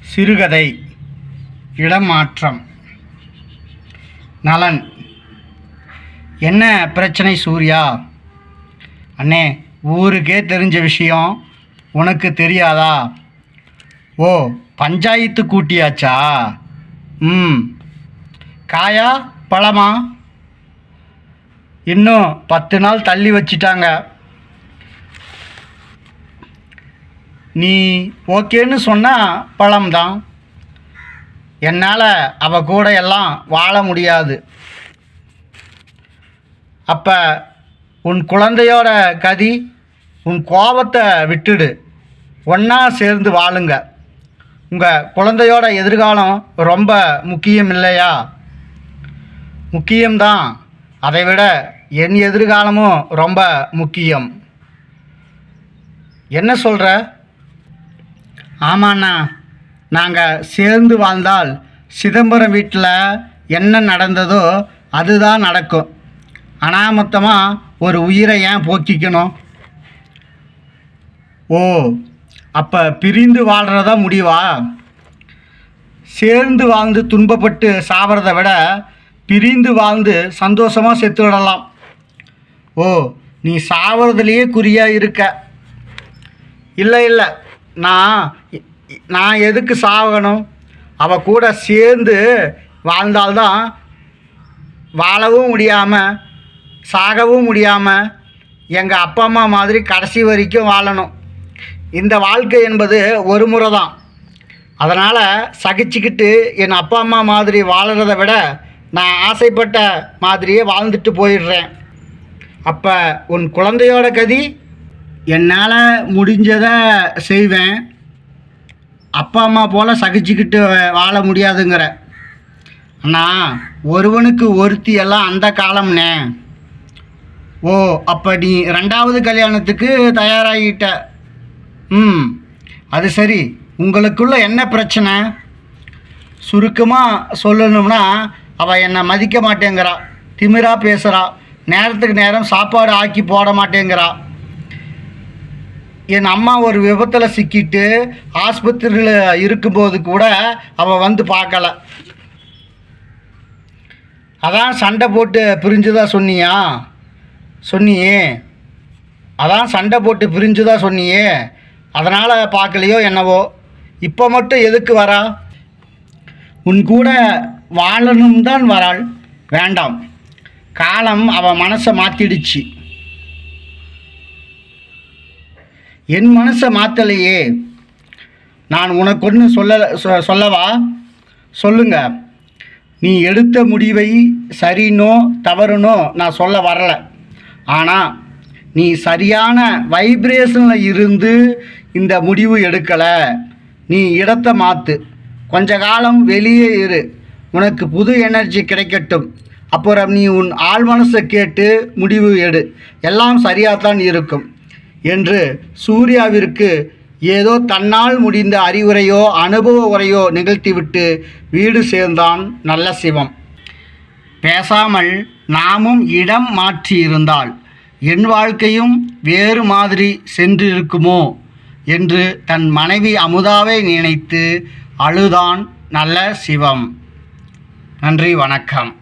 சிறுகதை இடமாற்றம் நலன். என்ன பிரச்சனை சூர்யா? அண்ணே ஊருக்கே தெரிஞ்ச விஷயம் உனக்கு தெரியாதா? ஓ பஞ்சாயத்து கூட்டியாச்சா? ம். காயா பழமா? இன்னும் பத்து நாள் தள்ளி வச்சிட்டாங்க. நீ ஓகேன்னு சொன்னால் பழம்தான். என்னால் அவ கூட எல்லாம் வாழ முடியாது. அப்போ உன் குழந்தையோட கதி உன் கோபத்தை விட்டுடு. ஒன்றா சேர்ந்து வாழுங்க. உங்கள் குழந்தையோட எதிர்காலம் ரொம்ப முக்கியம் இல்லையா? முக்கியம்தான். அதை விட என் எதிர்காலமும் ரொம்ப முக்கியம். என்ன சொல்கிற ஆமாண்ணா. நாங்கள் சேர்ந்து வாழ்ந்தால் சிதம்பரம் வீட்டில் என்ன நடந்ததோ அதுதான் நடக்கும். அனாமத்தமாக ஒரு உயிரை ஏன் போக்கிக்கணும்? ஓ அப்போ பிரிந்து வாழ்கிறதா முடிவா? சேர்ந்து வாழ்ந்து துன்பப்பட்டு சாவறதை விட பிரிந்து வாழ்ந்து சந்தோஷமாக செத்து விடலாம் ஓ நீ சாவறதுலேயே குறியாக இருக்க. இல்லை இல்லை. நான் நான் எதுக்கு சாகணும்? அவள் கூட சேர்ந்து வாழ்ந்தால்தான் வாழவும் முடியாமல் சாகவும் முடியாமல் எங்கள் அப்பா அம்மா மாதிரி கடைசி வரைக்கும் வாழணும். இந்த வாழ்க்கை என்பது ஒரு முறை தான் அதனால் சகிச்சுக்கிட்டு என் அப்பா அம்மா மாதிரி வாழறத விட நான் ஆசைப்பட்ட மாதிரியே வாழ்ந்துட்டு போயிடுறேன். அப்போ உன் குழந்தையோட கதி என்னால் முடிஞ்சதை செய்வேன். அப்பா அம்மா போல் சகிச்சுக்கிட்டு வாழ முடியாதுங்கிற. அண்ணா ஒருவனுக்கு ஒருத்தி எல்லாம் அந்த காலம்னே ஓ அப்போ நீ ரெண்டாவது கல்யாணத்துக்கு தயாராகிட்ட. ம் அது சரி. உங்களுக்குள்ள என்ன பிரச்சனை? சுருக்கமாக சொல்லணும்னா அவள் என்னை மதிக்க மாட்டேங்கிறா. திமிரா பேசுகிறா நேரத்துக்கு நேரம் சாப்பாடு ஆக்கி போட மாட்டேங்கிறா. என் அம்மா ஒரு விபத்தில் சிக்கிட்டு ஆஸ்பத்திரியில் இருக்கும்போது கூட அவள் வந்து பார்க்கல. அதான் சண்டை போட்டு பிரிஞ்சுதா சொன்னியா? சொன்னியே. அதான் சண்டை போட்டு பிரிஞ்சுதா சொன்னியே. அதனால் பார்க்கலையோ என்னவோ. இப்போ மட்டும் எதுக்கு வரா? உன் கூட வாழணும் தான் வராள். வேண்டாம். காலம் அவன் மனசை மாற்றிடுச்சு என் மனசை மாற்றலையே நான் உனக்கு ஒன்று சொல்ல சொ- சொல்லவா? சொல்லுங்க. நீ எடுத்த முடிவை சரினோ தவறுனோ நான் சொல்ல வரல. ஆனால் நீ சரியான வைப்ரேஷனில் இருந்து இந்த முடிவு எடுக்கலை. நீ இடத்தை மாற்று கொஞ்ச காலம் வெளியே இரு. உனக்கு புது எனர்ஜி கிடைக்கட்டும். அப்புறம் நீ உன் ஆள் மனசை கேட்டு முடிவு எடு. எல்லாம் சரியாகத்தான் இருக்கும். என்று சூர்யாவிற்கு ஏதோ தன்னால் முடிந்த அறிவுரையோ அனுபவ உரையோ நிகழ்த்திவிட்டு வீடு சேர்ந்தான் நல்ல சிவம். பேசாமல் நாமும் இடம் மாற்றியிருந்தால் என் வாழ்க்கையும் வேறு மாதிரி சென்றிருக்குமோ என்று தன் மனைவி அமுதாவை நினைத்து அழுதான் நல்ல சிவம். நன்றி வணக்கம்.